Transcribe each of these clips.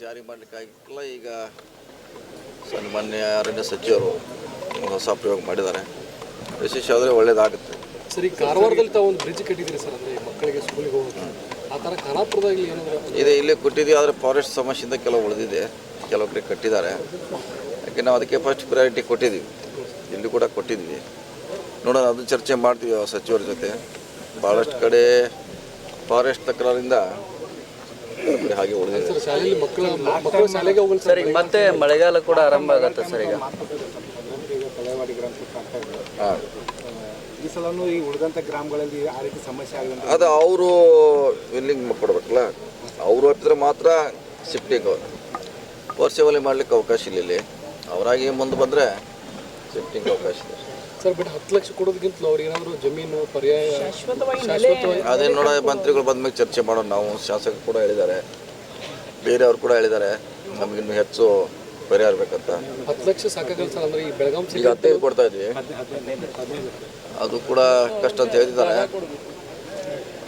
ಜಾರಿ ಮಾಡಲಿಕ್ಕಾಗಿಲ್ಲ. ಈಗ ಸನ್ಮಾನ್ಯ ಅರಣ್ಯ ಸಚಿವರು ಹೊಸ ಪ್ರಯೋಗ ಮಾಡಿದ್ದಾರೆ. ವಿಶೇಷ ಆದರೆ ಒಳ್ಳೇದಾಗುತ್ತೆ. ಸರಿ ಕಾರವಾರದಲ್ಲಿ ತಾವು ಒಂದು ಬ್ರಿಡ್ಜ್ ಕಟ್ಟಿದ್ದೀರಿ ಸರ್ ಅಂದರೆ ಮಕ್ಕಳಿಗೆ ಸ್ಕೂಲಿಗೆ ಹೋಗೋದು ಆ ಥರ ಖಾನಾಪುರದಾಗಲಿ ಏನಾದರೂ ಇದೆ ಇಲ್ಲೇ ಕೊಟ್ಟಿದ್ದೀವಿ ಆದರೆ ಫಾರೆಸ್ಟ್ ಸಮಸ್ಯೆಯಿಂದ ಕೆಲವು ಉಳಿದಿದೆ. ಕೆಲವು ಕಡೆ ಕಟ್ಟಿದ್ದಾರೆ. ಯಾಕೆ ನಾವು ಅದಕ್ಕೆ ಫಸ್ಟ್ ಪ್ರಯಾರಿಟಿ ಕೊಟ್ಟಿದ್ದೀವಿ. ಇಲ್ಲಿ ಕೂಡ ಕೊಟ್ಟಿದ್ದೀವಿ. ನೋಡೋಣ ಅದು ಚರ್ಚೆ ಮಾಡ್ತೀವಿ ಸಚಿವರ ಜೊತೆ. ಭಾಳಷ್ಟು ಕಡೆ ಫಾರೆಸ್ಟ್ ತಕರಾರಿಂದ ಹಾಗೆ ಉಳಿದಿದೆ ಸರ್ ಶಾಲೆಯಲ್ಲಿ ಮಕ್ಕಳ ಮಕ್ಕಳು ಶಾಲೆಗೆ ಹೋಗಲ್ಲ ಸರ್ ಈಗ ಮತ್ತೆ ಮಳೆಗಾಲ ಕೂಡ ಆರಂಭ ಆಗತ್ತೆ ಸರ್ ಈಗ. ಹಾಂ ಈ ಸಲನೂ ಈ ಉಳಿದಂಥ ಗ್ರಾಮಗಳಲ್ಲಿ ಆ ರೀತಿ ಸಮಸ್ಯೆ ಆಗಿದೆ ಅದು ಅವರು ವಿಲ್ಲಿಂಗ್ ಕೊಡ್ಬೇಕಲ್ಲ ಅವರು ಒಪ್ಪಿದ್ರೆ ಮಾತ್ರ ಶಿಫ್ಟಿಂಗ್ ಒಲೆ ಮಾಡ್ಲಿಕ್ಕೆ ಅವಕಾಶ ಇಲ್ಲ ಇಲ್ಲಿ. ಅವರಾಗಿ ಮುಂದೆ ಬಂದರೆ ಶಿಫ್ಟಿಂಗ್ ಅವಕಾಶ ಇದೆ ಸರ್ ಬಟ್ ಹತ್ತು ಲಕ್ಷ ಕೊಡೋದಕ್ಕಿಂತಲೂ ಅವರು ಏನಾದರೂ ಜಮೀನು ಪರ್ಯಾಯ ಶಾಶ್ವತವಾಗಿ ಅದೇ ನೋಡ ಮಂತ್ರಿಗಳು ಬಂದ್ಮೇಲೆ ಚರ್ಚೆ ಮಾಡೋಣ. ನಾವು ಶಾಸಕರು ಕೂಡ ಹೇಳಿದ್ದಾರೆ. ಬೇರೆಯವರು ಕೂಡ ಹೇಳಿದ್ದಾರೆ. ನಮಗಿನ್ನು ಹೆಚ್ಚು ಪರಿಹಾರ ಬೇಕಂತ. ಹತ್ತು ಲಕ್ಷ ಸಾಕಾಗಲ್ಲ ಸರ್ ಅಂದರೆ ಈ ಬೆಳಗಾವಿ ಈಗ ಹತ್ತೈದು ಕೊಡ್ತಾ ಇದ್ವಿ. ಅದು ಕೂಡ ಕಷ್ಟ ಅಂತ ಹೇಳಿದ್ದಾರೆ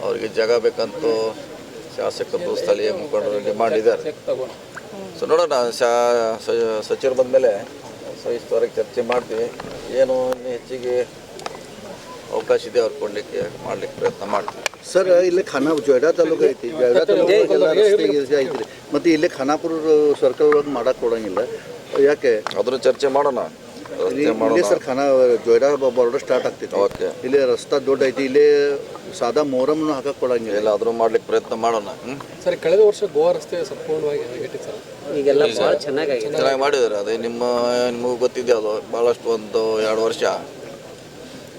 ಅವರಿಗೆ ಜಾಗ ಬೇಕಂತೂ ಶಾಸಕರು ಸ್ಥಳೀಯ ಮುಖಂಡರು ಡಿಮಾಂಡ್ ಇದ್ದಾರೆ. ಸೊ ನೋಡೋಣ ಶಾ ಸಚಿವರು ಬಂದಮೇಲೆ ಸವಿಸ್ತರವಾಗಿ ಚರ್ಚೆ ಮಾಡ್ತೀವಿ. ಏನು ಇನ್ನು ಹೆಚ್ಚಿಗೆ ಅವಕಾಶ ಇದೆ ಅವ್ರು ಕೊಡಲಿಕ್ಕೆ ಮಾಡ್ಲಿಕ್ಕೆ ಪ್ರಯತ್ನ ಮಾಡ್ತೀವಿ. ಸರ್ ಇಲ್ಲಿ ಖಾನಾ ಜೊಯ್ಡಾ ತಾಲೂಕು ಐತಿ. ಜೊಯ್ಡಾ ತಾಲೂಕು ಎಲ್ಲ ರಸ್ತೆ ಗಿಸ್ತೆ ಐತ್ರಿ. ಮತ್ತು ಇಲ್ಲೇ ಖಾನಾಪುರ ಸರ್ಕಲ್ ಒಳಗೆ ಮಾಡಕ್ಕೆ ಕೊಡಂಗಿಲ್ಲ. ಯಾಕೆ? ಅದ್ರ ಚರ್ಚೆ ಮಾಡೋಣ. ರಸ್ತೆ ಇಲ್ಲೇ ಮಾಡೋಣ. ಸರ್ ಖಾನಾ ಜೊಯ್ಡಾ ಬಾರ್ಡರ್ ಸ್ಟಾರ್ಟ್ ಆಗ್ತೈತಿ. ಓಕೆ. ಇಲ್ಲಿ ರಸ್ತಾ ದೊಡ್ಡ ಐತಿ. ಇಲ್ಲೇ ಸಾದಾ ಮೊಹರಮ್ನು ಹಾಕಕ್ಕೆ ಕೊಡಂಗಿಲ್ಲ ಎಲ್ಲ ಮಾಡ್ಲಿಕ್ಕೆ ಪ್ರಯತ್ನ ಮಾಡೋಣ. ಸರಿ ಸರ್ ಕಳೆದ ವರ್ಷ ಗೋವಾ ರಸ್ತೆ ಸಂಪೂರ್ಣವಾಗಿ ಹದಗೆಟ್ಟಿತ್ತು ಸರ್. ಈಗೆಲ್ಲ ಭಾಳ ಚೆನ್ನಾಗಿದೆ ಚೆನ್ನಾಗಿ ಮಾಡಿದ್ದಾರೆ. ಅದೇ ನಿಮ್ಮ ನಿಮಗೂ ಗೊತ್ತಿದೆ ಅದು. ಭಾಳಷ್ಟು ಒಂದು ಎರಡು ವರ್ಷ.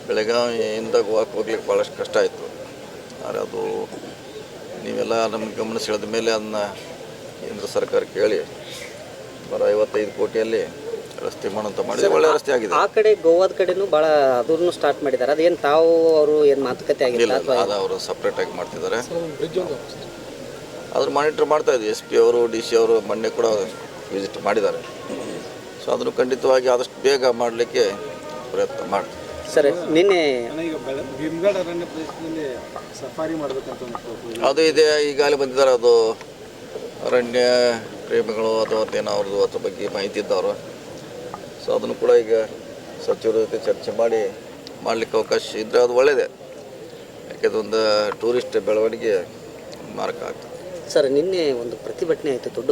ಬೆಳಗಾವಿಯಿಂದ ಗೋವಾಕ್ಕೆ ಹೋಗ್ಲಿಕ್ಕೆ ಭಾಳಷ್ಟು ಕಷ್ಟ ಆಯಿತು. ಆದರೆ ಅದು ನೀವೆಲ್ಲ ನಮ್ಮ ಗಮನ ಸೆಳೆದ ಮೇಲೆ ಅದನ್ನ ಕೇಂದ್ರ ಸರ್ಕಾರ ಕೇಳಿ ಬರೋ ಐವತ್ತೈದು ಕೋಟಿಯಲ್ಲಿ ರಸ್ತೆ ಮಾಡುವಂತ ಮಾಡಿದ್ರೆ ಒಳ್ಳೆ ರಸ್ತೆ ಆಗಿದೆ. ಆ ಕಡೆ ಗೋವಾದ ಕಡೆನೂ ಭಾಳ ಅದನ್ನು ಸ್ಟಾರ್ಟ್ ಮಾಡಿದ್ದಾರೆ. ಅದೇನು ತಾವು ಅವರು ಏನು ಮಾತುಕತೆ ಆಗಿಲ್ಲ ಅದು ಅವರು ಸಪ್ರೇಟಾಗಿ ಮಾಡ್ತಿದ್ದಾರೆ. ಸರ್ ಒಂದು ಬ್ರಿಡ್ಜ್ ಅದ್ರ ಮಾನಿಟ್ರ್ ಮಾಡ್ತಾ ಇದ್ವಿ. ಎಸ್ ಪಿ ಅವರು ಡಿ ಸಿ ಅವರು ಮೊನ್ನೆ ಕೂಡ ವಿಸಿಟ್ ಮಾಡಿದ್ದಾರೆ. ಸೊ ಅದನ್ನು ಖಂಡಿತವಾಗಿ ಆದಷ್ಟು ಬೇಗ ಮಾಡಲಿಕ್ಕೆ ಪ್ರಯತ್ನ ಮಾಡ್ತೀವಿ. ಸರಿ ನಿನ್ನೆ ಅದು ಇದೆ ಈಗಾಗಲೇ ಬಂದಿದ್ದಾರೆ. ಅದು ಅರಣ್ಯ ಪ್ರೇಮಿಗಳು ಅಥವಾ ಅದೇನೋ ಅವ್ರದ್ದು ಅದ್ರ ಬಗ್ಗೆ ಮಾಹಿತಿ ಇದ್ದವರು. ಸೊ ಅದನ್ನು ಕೂಡ ಈಗ ಸಚಿವರ ಜೊತೆ ಚರ್ಚೆ ಮಾಡಿ ಮಾಡಲಿಕ್ಕೆ ಅವಕಾಶ ಇದ್ದರೆ ಅದು ಒಳ್ಳೆಯದೇ ಯಾಕೆಂದ್ರೆ ಒಂದು ಟೂರಿಸ್ಟ್ ಬೆಳವಣಿಗೆ ಮಾರ್ಕ ಆಗ್ತದೆ. ಸರ್, ನಿನ್ನೆ ಒಂದು ಪ್ರತಿಭಟನೆ ಆಯಿತು, ದೊಡ್ಡ